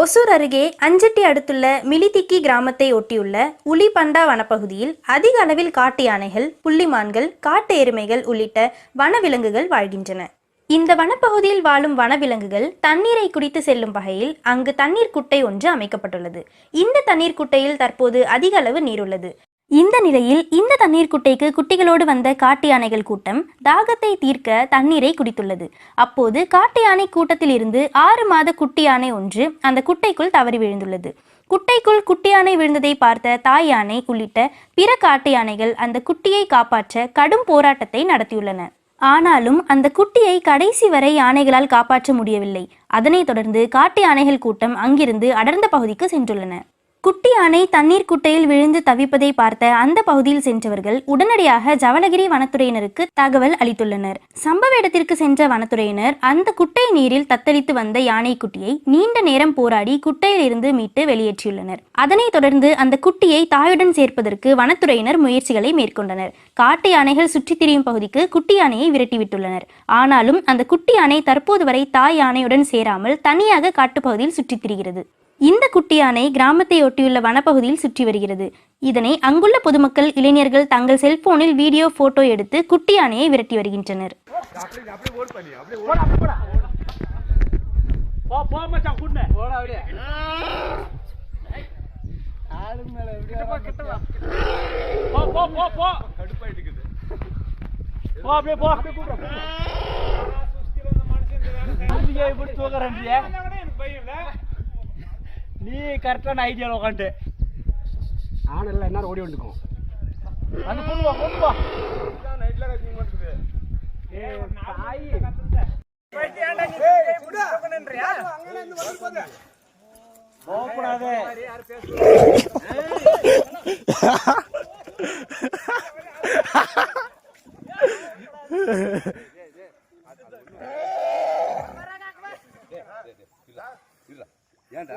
ஒசூர் அருகே அஞ்சட்டி அடுத்துள்ள மிலிதிக்கி கிராமத்தை ஒட்டியுள்ள உளிபண்டா வனப்பகுதியில் அதிக அளவில் காட்டு யானைகள் புள்ளிமான்கள் காட்டு எருமைகள் உள்ளிட்ட வனவிலங்குகள் வாழ்கின்றன. இந்த வனப்பகுதியில் வாழும் வனவிலங்குகள் தண்ணீரை குடித்து செல்லும் வகையில் அங்கு தண்ணீர் குட்டை ஒன்று அமைக்கப்பட்டுள்ளது. இந்த தண்ணீர் குட்டையில் தற்போது அதிக அளவு நீர் உள்ளது இந்த நிலையில் இந்த தண்ணீர் குட்டைக்கு குட்டிகளோடு வந்த காட்டு யானைகள் கூட்டம் தாகத்தை தீர்க்க தண்ணீரை குடித்துள்ளது. அப்போது காட்டு யானை கூட்டத்தில் இருந்து ஆறு மாத குட்டி யானை ஒன்று அந்த குட்டைக்குள் தவறி விழுந்துள்ளது. குட்டைக்குள் குட்டி யானை விழுந்ததை பார்த்த தாய் யானை உள்ளிட்ட பிற காட்டு யானைகள் அந்த குட்டியை காப்பாற்ற கடும் போராட்டத்தை நடத்தியுள்ளன. ஆனாலும் அந்த குட்டியை கடைசி வரை யானைகளால் காப்பாற்ற முடியவில்லை. அதனைத் தொடர்ந்து காட்டு யானைகள் கூட்டம் அங்கிருந்து அடர்ந்த பகுதிக்கு சென்றுள்ளன. குட்டி யானை தண்ணீர் குட்டையில் விழுந்து தவிப்பதை பார்த்த அந்த பகுதியில் சென்றவர்கள் உடனடியாக ஜவளகிரி வனத்துறையினருக்கு தகவல் அளித்துள்ளனர். சம்பவ இடத்திற்கு சென்ற வனத்துறையினர் அந்த குட்டை நீரில் தத்தளித்து வந்த யானை குட்டியை நீண்ட நேரம் போராடி குட்டையில் இருந்து மீட்டு வெளியேற்றியுள்ளனர். அதனைத் தொடர்ந்து அந்த குட்டியை தாயுடன் சேர்ப்பதற்கு வனத்துறையினர் முயற்சிகளை மேற்கொண்டனர். காட்டு யானைகள் சுற்றித் திரியும் பகுதிக்கு குட்டி யானையை விரட்டிவிட்டுள்ளனர். ஆனாலும் அந்த குட்டி யானை தற்போது வரை தாய் யானையுடன் சேராமல் தனியாக காட்டுப்பகுதியில் சுற்றித் திரிகிறது. இந்த குட்டி யானை கிராமத்தை ஒட்டியுள்ள வனப்பகுதியில் சுற்றி வருகிறது. இதனை அங்குள்ள பொதுமக்கள் இளைஞர்கள் தங்கள் செல்போனில் வீடியோ போட்டோ எடுத்து குட்டி யானையை விரட்டி வருகின்றனர். போ போ மச்சான் குண்ணு போடா அப்படியே போ கிட்ட வா போ போ போ போ போ அப்படியே போ நீங்க இப்படி தூக்குறேன்றியே நீ கரெக்டான ஐடியால உட்காந்து ஆனல்ல என்ன ஓடி வந்துக்கும் அந்த கொண்டு வா கொண்டு வா போகக்கூடாது ஏன்டா